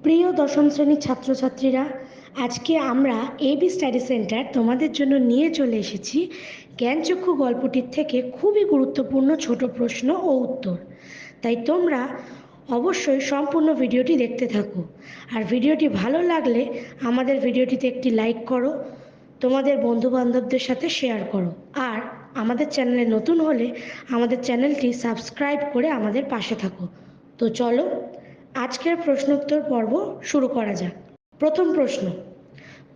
প্রিয় দশম শ্রেণির ছাত্রছাত্রীরা, আজকে আমরা এবি স্টাডি সেন্টার তোমাদের জন্য নিয়ে চলে এসেছি জ্ঞানচক্ষু গল্পটির থেকে খুবই গুরুত্বপূর্ণ ছোট প্রশ্ন ও উত্তর। তাই তোমরা অবশ্যই সম্পূর্ণ ভিডিওটি দেখতে থাকো। আর ভিডিওটি ভালো লাগলে আমাদের ভিডিওটিতে একটি লাইক করো, তোমাদের বন্ধু বান্ধবদের সাথে শেয়ার করো। আর আমাদের চ্যানেলে নতুন হলে আমাদের চ্যানেলটি সাবস্ক্রাইব করে আমাদের পাশে থাকো। তো চলো আজকের প্রশ্নোত্তর পর্ব শুরু করা যাক। প্রথম প্রশ্ন,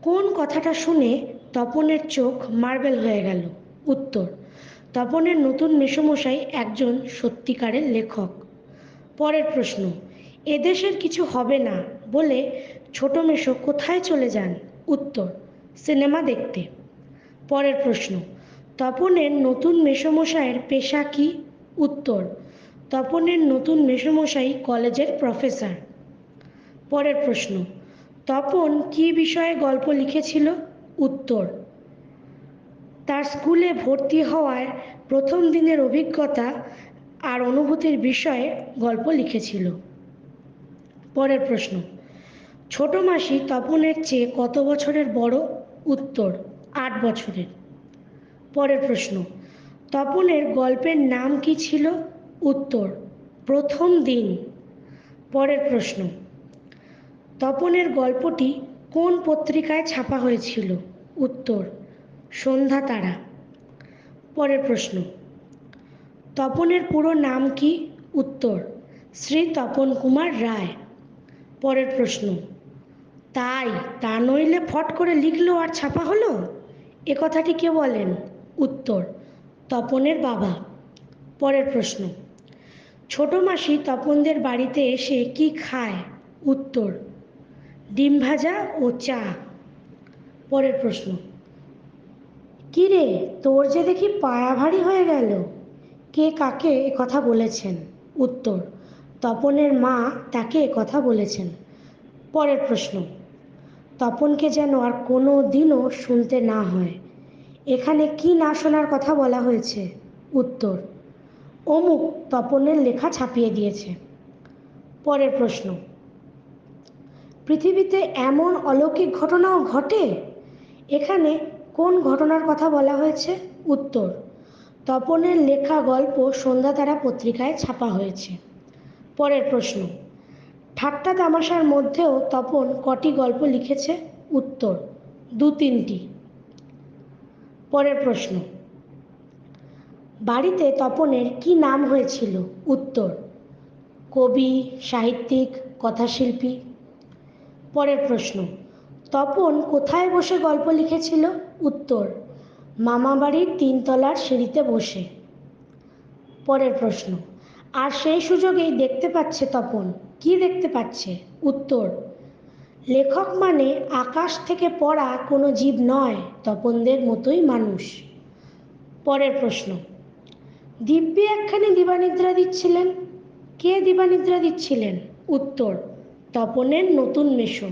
কোন কথাটা শুনে তপনের চোখ মার্বেল হয়ে গেল? উত্তর, তপনের নতুন মেসমশাই একজন সত্যিকারের লেখক। পরের প্রশ্ন, এদেশের কিছু হবে না বলে ছোট মেশো কোথায় চলে যান? উত্তর, সিনেমা দেখতে। পরের প্রশ্ন, তপনের নতুন মেসমশাইয়ের পেশা কি? উত্তর তপনের নতুন মেসমশাই কলেজের প্রফেসর। পরের প্রশ্ন, তপন কি বিষয়ে গল্প লিখেছিল? উত্তর, তার স্কুলে ভর্তি হওয়ার প্রথম দিনের অভিজ্ঞতা আর অনুভূতির বিষয়ে গল্প লিখেছিল। পরের প্রশ্ন, ছোট মাসি তপনের চেয়ে কত বছরের বড়? উত্তর, আট বছরের। পরের প্রশ্ন, তপনের গল্পের নাম কি ছিল? উত্তর, প্রথম দিন। পরের প্রশ্ন, তপনের গল্পটি কোন পত্রিকায় ছাপা হয়েছিল? উত্তর, সন্ধ্যা তারা। পরের প্রশ্ন, তপনের পুরো নাম কি? উত্তর, শ্রী তপন কুমার রায়। পরের প্রশ্ন, তাই তা নইলে ফট করে লিখলো আর ছাপা হলো? এ কথাটি কে বলেন? উত্তর, তপনের বাবা। পরের প্রশ্ন ছোট মাসি তপনদের বাড়িতে এসে কি খায়? উত্তর, ডিম ভাজা ও চা। পরের প্রশ্ন কি রে তোর যে দেখি পায়া ভারী হয়ে গেল। কে কাকে কথা বলেছেন? উত্তর, তপনের মা তাকে কথা বলেছেন। পরের প্রশ্ন, তপনকে যেন আর কোনো দিনও শুনতে না হয়। এখানে কি না শোনার কথা বলা হয়েছে? উত্তর অমুক তপনের লেখা ছাপিয়ে দিয়েছে। পরের প্রশ্ন, পৃথিবীতে এমন অলৌকিক ঘটনাও ঘটে? এখানে কোন ঘটনার কথা বলা হয়েছে? উত্তর, তপনের লেখা গল্প সন্ধ্যা সন্ধ্যাতারা পত্রিকায় ছাপা হয়েছে। পরের প্রশ্ন, ঠাট্টা তামাশার মধ্যেও তপন কটি গল্প লিখেছে? উত্তর দু তিনটি পরের প্রশ্ন বাড়িতে তপনের কি নাম হয়েছিল? উত্তর, কবি, সাহিত্যিক, কথাশিল্পী। পরের প্রশ্ন, তপন কোথায় বসে গল্প লিখেছিল? উত্তর, মামাবাড়ির তিনতলার সিঁড়িতে বসে। পরের প্রশ্ন, আর সেই সুযোগেই দেখতে পাচ্ছে তপন, কি দেখতে পাচ্ছে? উত্তর, লেখক মানে আকাশ থেকে পড়া কোনো জীব নয়, তপনদের মতোই মানুষ। পরের প্রশ্ন দিব্যি একখানি দিবানিদ্রা দিচ্ছিলেন। কে দিবানিদ্রা দিচ্ছিলেন? উত্তর তপনের নতুন মেশো